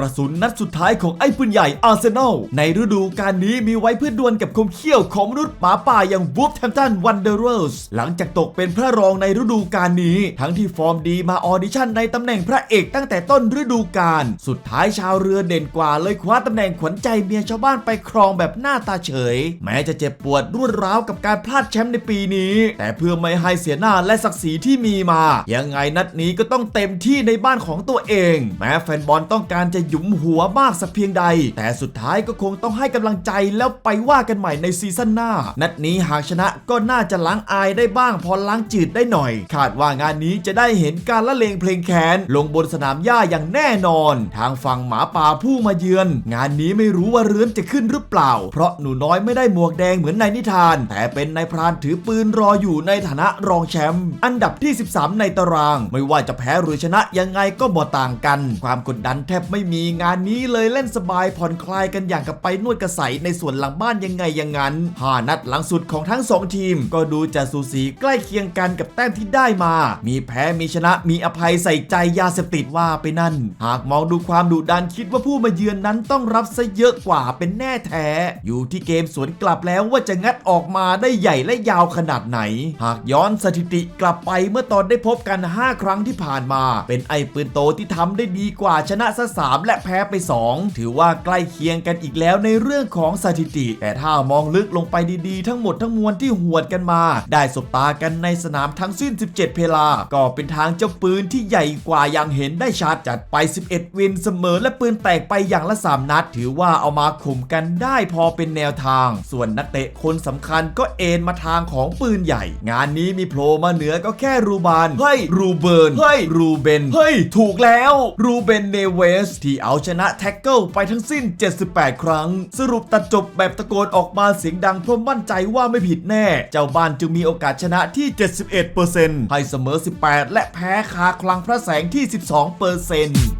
ระสุนนัดสุดท้ายของไอ้ปืนใหญ่อาร์เซนอลในฤดูกาลนี้มีไว้เพื่อดวลกับคมเขี้ยวของมนุษย์หมาป่าอย่างวูฟแฮมตันวันเดอร์เรสหลังจากตกเป็นพระรองในฤดูกาลนี้ ทั้งที่ฟอร์มดีมาออดิชั่นในตำแหน่งพระเอกตั้งแต่ต้นฤดูกาลสุดท้ายชาวเรือเด่นกว่าเลยคว้าตำแหน่งขวัญใจเมียชาวบ้านไปครองแบบหน้าตาเฉย แม้จะเจ็บปวดรวดร้าวกับการพลาดแชมป์ในปีนี้ แต่เพื่อไม่ให้เสียหน้าและศักดิ์ศรีที่มีมา ยังไงนัดนี้ก็ต้องเต็มที่ในบ้านของตัวเอง แม้แฟนบอลต้องการจะหยุมหัวมากสักเพียงใด แต่สุดท้ายก็คงต้องให้กำลังใจแล้วไปว่ากันใหม่ในซีซั่นหน้า นัดนี้หากชนะก็น่าจะล้างอายได้บ้างพอล้างจืดได้หน่อย คาดว่างานนี้จะได้เห็นการละเลงเพลงแคนลงบนสนามหญ้าอย่างแน่นอน ทางฝั่งหมาป่าผู้มาเยือน งานนี้ไม่รู้ว่าเรือนจะขึ้นหรือเปล่า เพราะหนูน้อยไม่ได้หมวกแดงเหมือนในนิทาน แต่เป็นนายพรานถือปืนรออยู่ในฐานะรองแชมป์อันดับที่ 13 ในตาราง ไม่ว่าจะแพ้หรือชนะยังไงก็บ่ต่างกัน ความกดดันแทบไม่มีงานนี้เลยเล่นสบายผ่อนคลายกันอย่างกับไปนวดกระใสในส่วนหลังบ้านยังไงอย่างนั้นห้านัดหลังสุดของทั้งสองทีม ก็ดูจะสูสีใกล้เคียงกันกับแต้มที่ได้มา มีแพ้มีชนะมีอภัยใส่ใจยาเสพติดว่าไปนั่น หากมองดูความดุดันคิดว่าผู้มาเยือนนั้นต้องรับซะเยอะกว่าเป็นแน่แท้ อยู่ที่เกมสวนกลับแล้วว่าจะงัดออกมาได้ใหญ่และยาวขนาดไหน หากย้อนสถิติกลับไปเมื่อตอนได้พบกัน 5 ครั้งที่ผ่านมา เป็นไอ้ปืนโตที่ทำได้ดีกว่าชนะซะสา3 และแพ้ไป 2 ถือว่าใกล้เคียงกันอีกแล้วในเรื่องของสถิติ แต่ถ้ามองลึกลงไปดีๆ ทั้งหมดทั้งมวลที่หวดกันมา ได้สบตากันในสนามทั้งสิ้น 17 เพลา ก็เป็นทางเจ้าปืนที่ใหญ่กว่าอย่างเห็นได้ชัดจัดไป 11 วินเสมอและปืนแตกไปอย่างละ 3 นัด ถือว่าเอามาข่มกันได้พอเป็นแนวทาง ส่วนนักเตะคนสำคัญก็เอ็นมาทางของปืนใหญ่ งานนี้มีโผล่มาเหนือก็แค่รูบานเฮ้ยรูเบิร์นเฮ้ยรูเบนเฮ้ยถูกแล้วรูเบนเนเวสที่เอาชนะแท็กเกิลไปทั้งสิ้น 78 ครั้ง สรุปตัดจบแบบตะโกนออกมาเสียงดังเพราะมั่นใจว่าไม่ผิดแน่ เจ้าบ้านจึงมีโอกาสชนะที่ 71%ให้เสมอ 18 และแพ้คาคลังพระแสงที่ 12%